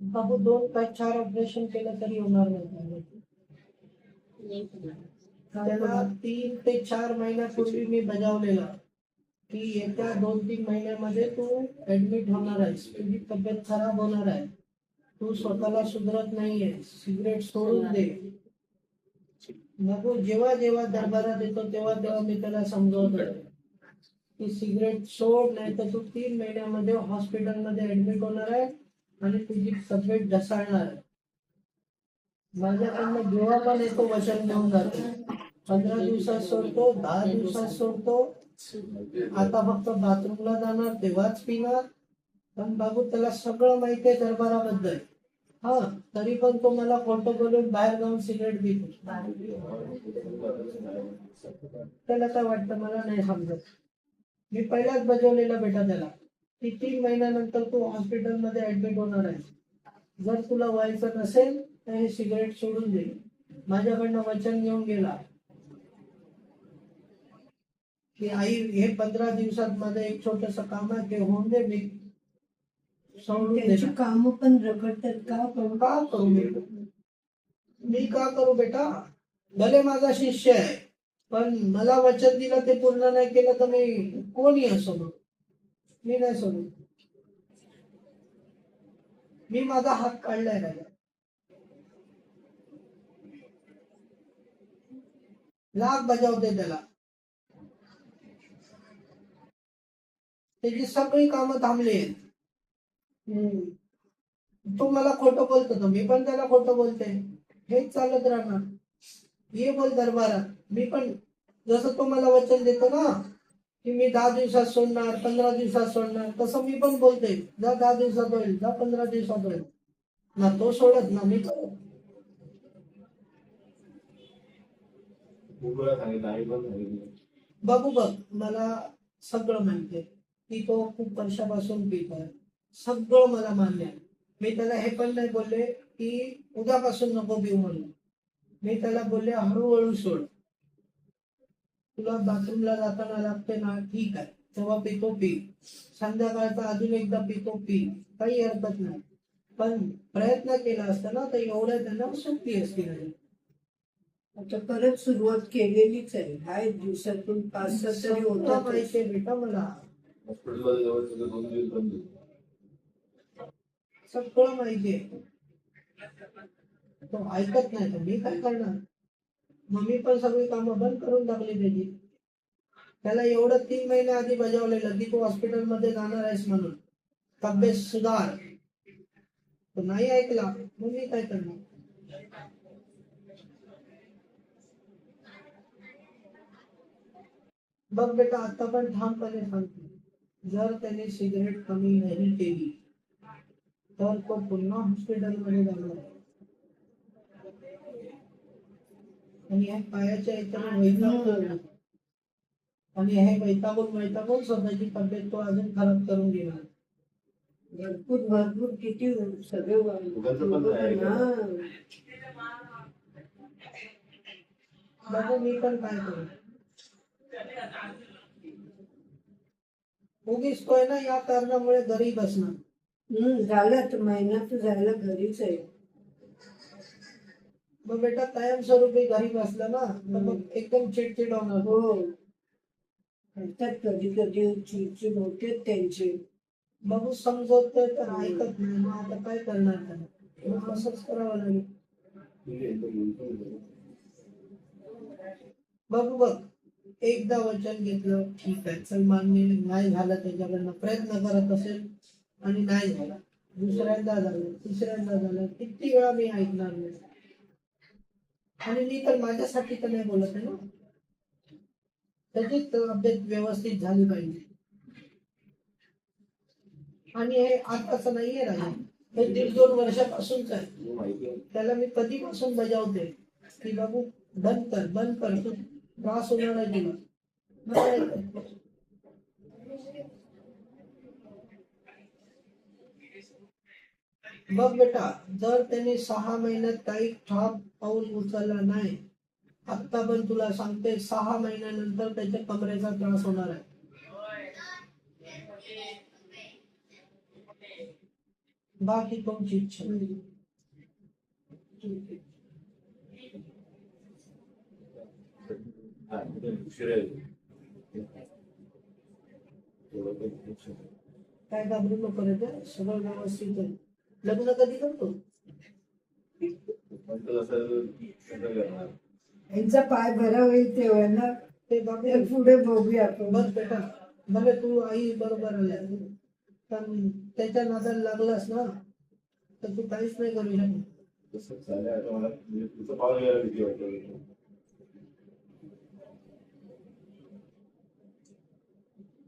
बाबू दोन काय चार ऑपरेशन केलं तरी होणार नाही. त्याला तीन ते चार महिन्यापूर्वी मी बजावलेला. की येत्या दोन तीन महिन्यामध्ये तू ऍडमिट होणार आहेस तुझी तब्येत खराब होणार आहे. तू स्वतःला सुधरत नाहीये. सिगरेट सोडून दे. नको जेव्हा जेव्हा दरबारात येतो तेव्हा तेव्हा मी त्याला समजवत. की सिगरेट सोड नाही तर तू तीन महिन्यामध्ये हॉस्पिटलमध्ये ऍडमिट होणार आहे आणि तुझी तब्येत ढसाळणार आहे. माझ्याकडनं जेव्हा पण येतो वचन घेऊन जातो. पंधरा दिवसात सोडतो दहा दिवसात सोडतो. आता फक्त बाथरूमला जाणार तेव्हाच पिणार. पण बाबू त्याला सगळं माहिती आहे दरबाराबद्दल. हा तरी पण तो मला फोटो बोलून बाहेर जाऊन सिगरेट देतो त्याला काय वाटतं मला नाही समजत. मी पहिलाच बजावलेला बेटा त्याला. की तीन महिन्यानंतर तू हॉस्पिटलमध्ये ऍडमिट होणार आहे. जर तुला व्हायचं नसेल तर हे सिगरेट सोडून दे. माझ्याकडनं वचन घेऊन गेला. की आई हे पंधरा दिवसात माझं एक छोटस काम आहे ते होऊन दे. मी त्यांची काम पण रखडतात का पण का करू मी मी का करू बेटा? भले माझा शिष्य आहे पण मला वचन दिलं ते पूर्ण नाही केलं तर मी कोणी असो मी नाही सोडू मी माझा हात काढलाय राजा. लाख बजावते त्याला. त्याची सगळी कामं थांबली आहेत. तो मला खोटं बोलतो तो. मी पण त्याला खोटं बोलते हेच चालत राहणार. ये बोल दरबारात. मी पण जसं तो मला वचन देतो ना की मी दहा दिवसात सोडणार पंधरा दिवसात सोडणार तसं मी पण बोलते जा दहा दिवसात होईल जा पंधरा दिवसात होईल. ना तो सोडत ना मी करत बघू बघ. मला सगळं माहिती आहे. की तो खूप वर्षापासून पित आहे सगळं मला मान्य आहे. मी त्याला हे पण नाही बोलले की उद्यापासून नको पिऊ म्हणून. मी त्याला बोलले हळूहळू सोड. तुला बाथरूमला जाताना लागते ना ठीक आहे. तेव्हा पितो पी. संध्याकाळचा अजून एकदा पितो पी. काही हरकत नाही. पण प्रयत्न केला असता ना तर एवढ्या त्यांना सुट्टी असती नाही आता परत सुरुवात केलेलीच आहे. हाय दिवसातून पाच सहा तरी माहिती आहे बेटा मला. सगळं माहितीये माहिती आहे तो ऐकत नाही तर मी काय करणार? मग मी पण सगळी कामं बंद करून टाकली त्याची त्याला एवढं तीन महिने आधी बजावलेलं की तू हॉस्पिटलमध्ये जाणार आहेस म्हणून. तब्येत सुधार. तो नाही ऐकला मग मी काय करणार? बघ बेटा आता पण ठामपणे सांगतो. जर त्याने सिगरेट कमी नाही केली तर तो पुन्हा हॉस्पिटलमध्ये जाणार? आहे. आणि ह्या पायाच्या इतर वैतागून आणि हे वैतागून वैतागून स्वतःची तब्येत तो अजून खराब करून घेणार भरपूर भरपूर किती सगळे. बघू मी पण काय करू? उगीच तो आहे ना या कारणामुळे घरी बसणार हम्म झाला तर महिना तर झाला घरीच आहे. मग बेटा कायमस्वरूपी घरी बसला ना तर मग एकदम चिडचिड होणार. हो. करतात कधी कधी चिडचिड होते त्यांची. बघू समजवतोय तर ऐकत नाही. मग आता काय करणार त्याला मग असंच करावं लागेल. बघ बघ. एकदा वचन घेतलं ठीक आहे. चल मान्य नाही झालं त्याच्याकडनं. प्रयत्न करत असेल. आणि नाही झाला? दुसऱ्यांदा झालं तिसऱ्यांदा झालं. किती वेळा मी ऐकणार नाही. आणि मी तर माझ्यासाठी तर नाही बोलत आहे ना. त्याची तब्येत व्यवस्थित झाली पाहिजे. आणि हे आताच नाहीये राजा हे दीड दोन वर्षापासूनच आहे. त्याला मी कधीपासून बजावते? की बाबू बंद कर बंद कर. तू त्रास होणार नाही? तुला नाही ऐकत. बघ बेटा जर त्याने सहा महिन्यात काही ठाम पाऊल उचलला नाही आत्ता पण तुला सांगते सहा महिन्यानंतर त्याच्या कमरेचा त्रास होणार आहे. बाकी तुमची इच्छा म्हणजे? काय घाबरू नको रे ते, सगळं व्यवस्थित आहे. लग्न कधी करतो? यांचा पाय बरा होईल तेव्हा ना. ते बाबू पुढे बघूया आपण. बस बेटा भले तू आई बरोबर पण त्याच्या नादाला लागलास ना तर तू काहीच नाही करू शकत.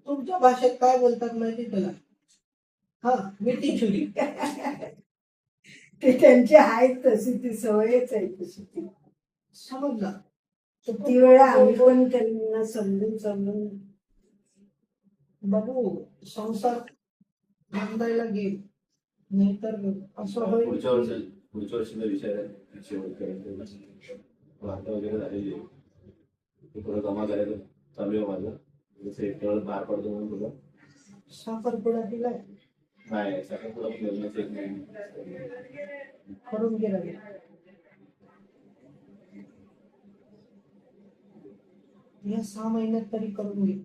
तुमच्या भाषेत काय बोलतात माहिती तुला? हा मिठी छुरी ते त्यांची आहेत तशी ती सवयच आहे तशी ती. समजला? किती वेळा आम्ही पण त्यांना समजून समजून बाबू संसार बांधायला घे नाहीतर असं होईल. पुढच्या वर्षी पुढच्या वर्षीचा विचार आहे करायचं वार्ता वगैरे झालेली आहे. ते थोडं जमा करायचं चालू आहे माझं. जसं एक वेळ बाहेर पडतो म्हणून तुला साखरपुडा दिलाय. करून गेला या सहा महिन्यात तरी करून घे.